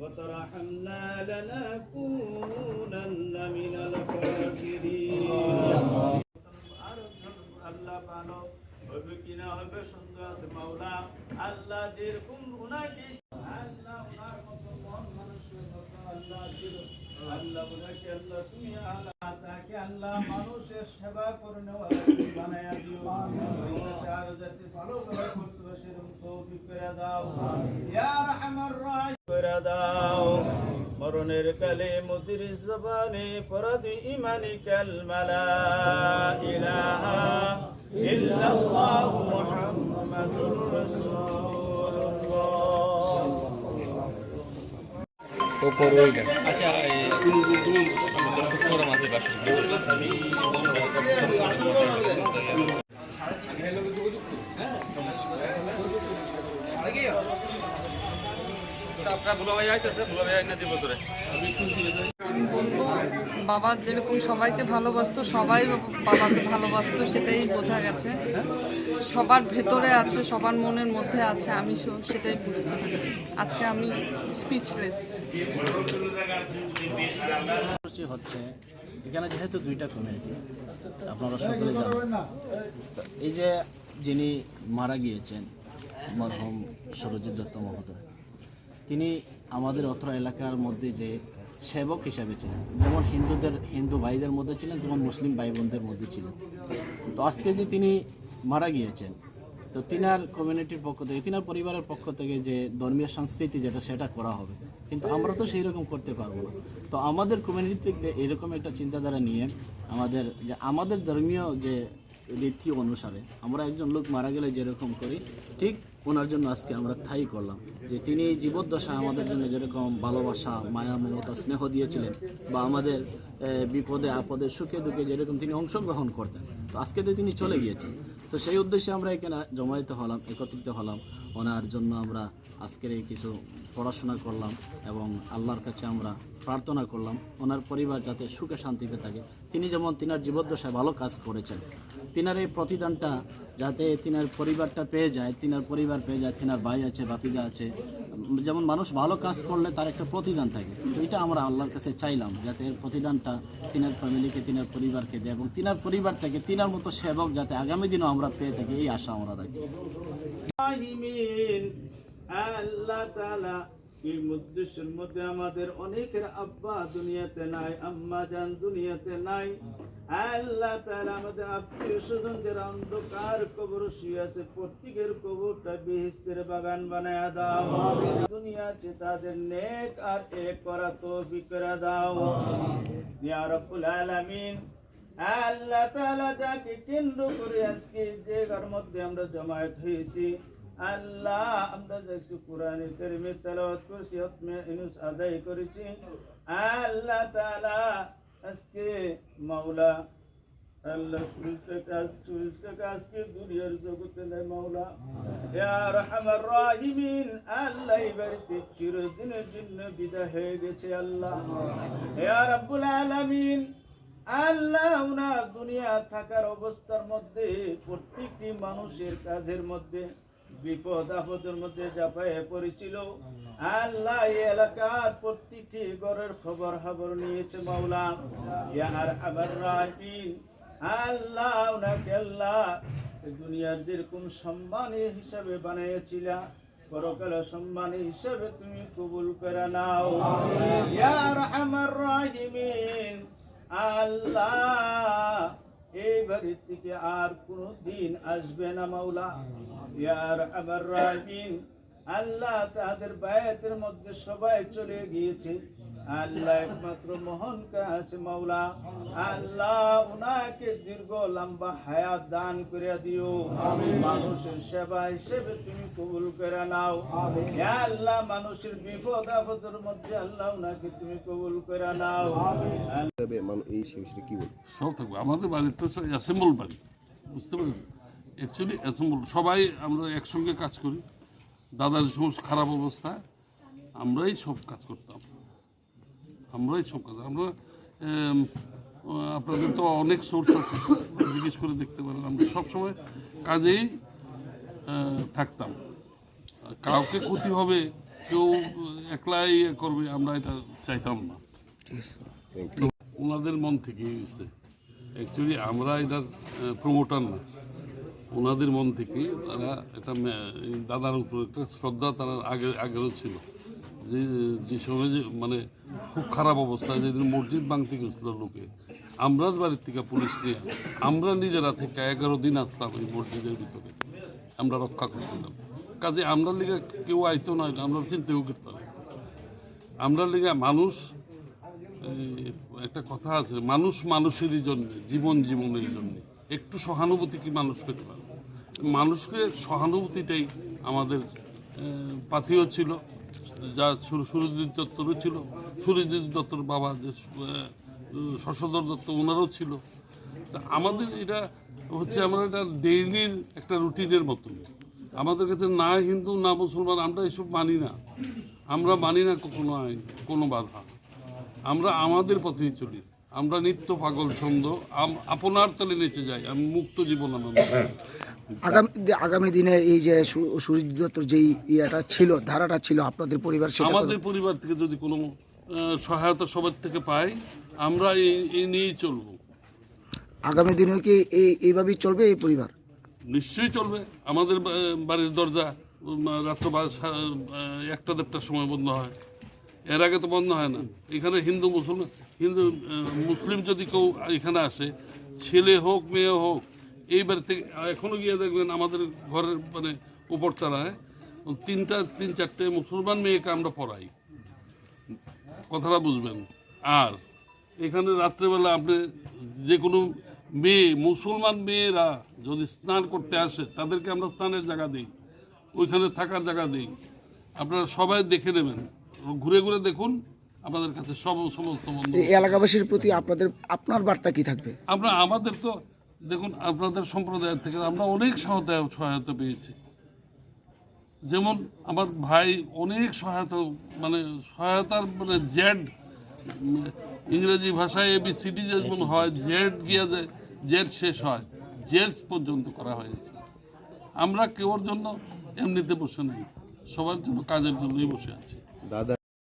وترحمنا لنكونن من الخاسرين আল্লাহ পানো হবে কিনা হবে সন্দেহ আছে মাওলা আল্লাহ যেরকম উনাকে আল্লাহ উনার মতো মন মানুষের মতো আল্লাহ ছিল আল্লাহ উনাকে আল্লাহ তুমি আল্লাহ তাকে আল্লাহ মানুষের সেবা করে নেওয়া বানায়া দিও ওই দেশে আরো যাতে ভালোভাবে করতে পারে সেরকম তৌফিক করে দাও ইয়া রাহমার রাহিম করে দাও মরণের কালে মতির জবানে পরাদি ইমানি কালমালা ইলাহা ইল্লাল্লাহু মুহাম্মাদুর রাসূলুল্লাহ ওপর ওইটা আচ্ছা এই তুমি তুমি আছে বাসা বাবা যেরকম সবাইকে ভালোবাসতো সবাই বাবাকে ভালোবাসতো সেটাই বোঝা গেছে। সবার ভেতরে আছে সবার মনের মধ্যে আছে আমি সেটাই বুঝতে পেরেছি। আজকে আমি স্পিচলেস হচ্ছে। এখানে যেহেতু দুইটা কমিউনিটি আপনারা সকলে জানেন। এই যে যিনি মারা গিয়েছেন মরহম সরজিৎ দত্ত মহোদয় তিনি আমাদের অত্র এলাকার মধ্যে যে সেবক হিসাবে ছিলেন, যেমন হিন্দুদের, হিন্দু ভাইদের মধ্যে ছিলেন তেমন মুসলিম ভাই বোনদের মধ্যে ছিলেন। তো আজকে যে তিনি মারা গিয়েছেন, তো তিনার কমিউনিটির পক্ষ থেকে, তিনার পরিবারের পক্ষ থেকে যে ধর্মীয় সংস্কৃতি যেটা, সেটা করা হবে। কিন্তু আমরা তো সেই রকম করতে পারব না। তো আমাদের কমিউনিটি থেকে এরকম একটা চিন্তাধারা নিয়ে আমাদের, যে আমাদের ধর্মীয় যে রীতি অনুসারে আমরা একজন লোক মারা গেলে যেরকম করি, ঠিক ওনার জন্য আজকে আমরা ঠাই করলাম যে তিনি জীবদ্দশা আমাদের জন্য যেরকম ভালোবাসা, মায়া, মমতা, স্নেহ দিয়েছিলেন বা আমাদের বিপদে, আপদে, সুখে, দুঃখে যেরকম তিনি অংশগ্রহণ করতেন। তো আজকে তো তিনি চলে গিয়েছেন। তো সেই উদ্দেশ্যে আমরা এখানে জমায়েত হলাম, একত্রিত হলাম। ওনার জন্য আমরা আজকের এই কিছু পড়াশোনা করলাম এবং আল্লাহর কাছে আমরা প্রার্থনা করলাম। ওনার পরিবার যাতে সুখে শান্তিতে থাকে। তিনি যেমন তিনার জীবদ্দশায় ভালো কাজ করেছেন, তিনার এই প্রতিদানটা যাতে তিনার পরিবারটা পেয়ে যায়, তিনার পরিবার পেয়ে যায়, তিনার ভাই আছে, ভাতিজা আছে, যেমন মানুষ ভালো কাজ করলে তার একটা প্রতিদান থাকে। এটা আমরা আল্লাহর কাছে চাইলাম যাতে এর প্রতিদানটা তিনার ফ্যামিলিকে, তিনার পরিবারকে দেয় এবং তিনার পরিবার থেকে তিনার মতো সেবক যাতে আগামী দিনও আমরা পেয়ে থাকি, এই আশা আমরা রাখি। আল্লাহ এই মধ্যে আমাদের অনেকের আব্বা দুনিয়াতে নাই, আম্মা দুনিয়াতে নাই। আল্লাহ আমাদের আত্মীয় স্বজন যারা অন্ধকার কবর শুয়ে আছে, প্রত্যেকের কবরটা বাগান দাও। দুনিয়াতে তাদের নেক আর এক করা দাও। ইয়া আলামিন। আল্লাহ যাকে কেন্দ্র করে আজকে জায়গার মধ্যে আমরা জমায়েত হয়েছি আল্লাহ আমরা দেখছি কোরআনে কারিমে তেলাওয়াত করেছি হতমে ইনুস আদায় করেছি। আল্লাহ তাআলা আজকে মাওলা আল্লাহ সুরিজকে কাজ সুরিজকে কাজকে দুনিয়ার জগতে নেয় মাওলা। ইয়া রহমান রাহিমিন আল্লাহ বাড়িতে চিরদিনের জন্য বিদায় হয়ে গেছে আল্লাহ। ইয়া রাব্বুল আলামিন আল্লাহ উনার দুনিয়া থাকার অবস্থার মধ্যে প্রত্যেকটি মানুষের কাজের মধ্যে বিপদ আপদের মধ্যে জাপায়ে পড়েছিল। আল্লাহ এলাকার প্রত্যেকটি ঘরের খবর খবর নিয়েছে মাওলা। ইয়ার আবার রাহিম। আল্লাহ উনাকে আল্লাহ দুনিয়ার যেরকম সম্মানী হিসাবে বানিয়েছিল পরকালে সম্মানী হিসাবে তুমি কবুল করে নাও। ইয়া রাহমার রাহিমিন। আল্লাহ এই বাড়ির থেকে আর কোনো দিন আসবে না মাওলা। ইয়ার আবার রাহিম, আল্লাহ তাদের বায়াতের মধ্যে সবাই চলে গিয়েছে। আল্লাহ একমাত্র মোহন কাছে মাওলা। আল্লাহ উনাকে দীর্ঘ লম্বা হায়াত দান করে দিও। মানুষের সেবা হিসেবে তুমি কবুল করে নাও। হে আল্লাহ মানুষের বিপদ আপদের মধ্যে আল্লাহ উনাকে তুমি কবুল করে নাও। এই বিষয়ে কি বলব? সব থাকবে আমাদের বাড়ির তো অ্যাসেম্বল বাড়ি বুঝতে পারলেন? অ্যাকচুয়ালি অ্যাসেম্বল সবাই আমরা একসঙ্গে কাজ করি। দাদার সমস্ত খারাপ অবস্থা আমরাই সব কাজ করতাম। আমরাই কাজ, আমরা আপনাদের তো অনেক সোর্স আছে, জিজ্ঞেস করে দেখতে পারেন, আমরা সবসময় কাজেই থাকতাম। কাউকে ক্ষতি হবে, কেউ একলাই করবে, আমরা এটা চাইতাম না। ওনাদের মন থেকে হয়েছে অ্যাকচুয়ালি আমরা এটার প্রমোটার না। ওনাদের মন থেকে তারা এটা দাদার উপর একটা শ্রদ্ধা তারা আগে আগেরও ছিল। যে যে সময় যে মানে খুব খারাপ অবস্থায় যেদিন মসজিদ ভাঙতে গেছিল লোকে আমরা বাড়ির থেকে পুলিশ নিয়ে, আমরা নিজেরা থেকে এগারো দিন আসলাম এই মসজিদের ভিতরে। আমরা রক্ষা করছিলাম। কাজে আমরা লিগে কেউ আইতো না আমরা চিন্তাও করতাম আমরা লিগে মানুষ একটা কথা আছে, মানুষ মানুষেরই জন্য, জীবন জীবনের জন্য। একটু সহানুভূতি কি মানুষ পেতে পারে? মানুষকে সহানুভূতিটাই আমাদের পাথেয় ছিল। যা সুর- সুরজিৎ দত্তরও ছিল। সুরজিৎ দত্তর বাবা যে শশধর দত্ত ওনারও ছিল। আমাদের এটা হচ্ছে আমরা এটা ডেইলির একটা রুটিনের মতন। আমাদের কাছে না হিন্দু, না মুসলমান, আমরা এসব মানি না। আমরা মানি না কোনো আইন, কোনো বাধা। আমরা আমাদের পথেই চলি। আমরা নিত্য পাগল ছন্দ আপনার তলে নেচে যাই, আমি মুক্ত জীবন আনন্দ আগামী আগামী দিনে এই যে সু- সুরজ দত্তর যেই ইয়েটা ছিল ধারাটা ছিল আপনাদের পরিবার সেটা আমাদের পরিবার থেকে যদি কোনো সহায়তা সবার থেকে পাই আমরা এই নিয়েই চলবো। আগামী দিনেও কি এই এইভাবেই চলবে এই পরিবার? নিশ্চয়ই চলবে। আমাদের বাড়ির দরজা রাত্র বা- একটা দেড়টার সময় বন্ধ হয়। এর আগে তো বন্ধ হয় না। এখানে হিন্দু মুসলমান হিন্দু মুসলিম যদি কেউ এখানে আসে ছেলে হোক মেয়ে হোক এই বাড়ি থেকে এখনও গিয়ে দেখবেন আমাদের ঘরের মানে উপরতলায় তিনটা তিন চারটে মুসলমান মেয়েকে আমরা পড়াই। কথাটা বুঝবেন। আর এখানে রাত্রেবেলা আপনি যে কোনো মেয়ে মুসলমান মেয়েরা যদি স্নান করতে আসে তাদেরকে আমরা স্নানের জায়গা দিই ওইখানে থাকার জায়গা দিই। আপনারা সবাই দেখে নেবেন। ঘুরে ঘুরে দেখুন আমাদের কাছে সব সমস্ত এলাকাবাসীর প্রতি আপনাদের আপনার বার্তা কি থাকবে? আমরা আমাদের তো দেখুন, আপনাদের সম্প্রদায়ের থেকে আমরা অনেক সহায়তা সহায়তা পেয়েছি। যেমন আমার ভাই অনেক সহায়তা মানে সহায়তার মানে জেড, ইংরেজি ভাষায় এবিসিডি যেমন হয়, জেড গিয়া যায়, জেড শেষ হয়, জেড পর্যন্ত করা হয়েছে। আমরা কেউর জন্য এমনিতে বসে নেই, সবার জন্য কাজের জন্যই বসে আছি। দাদা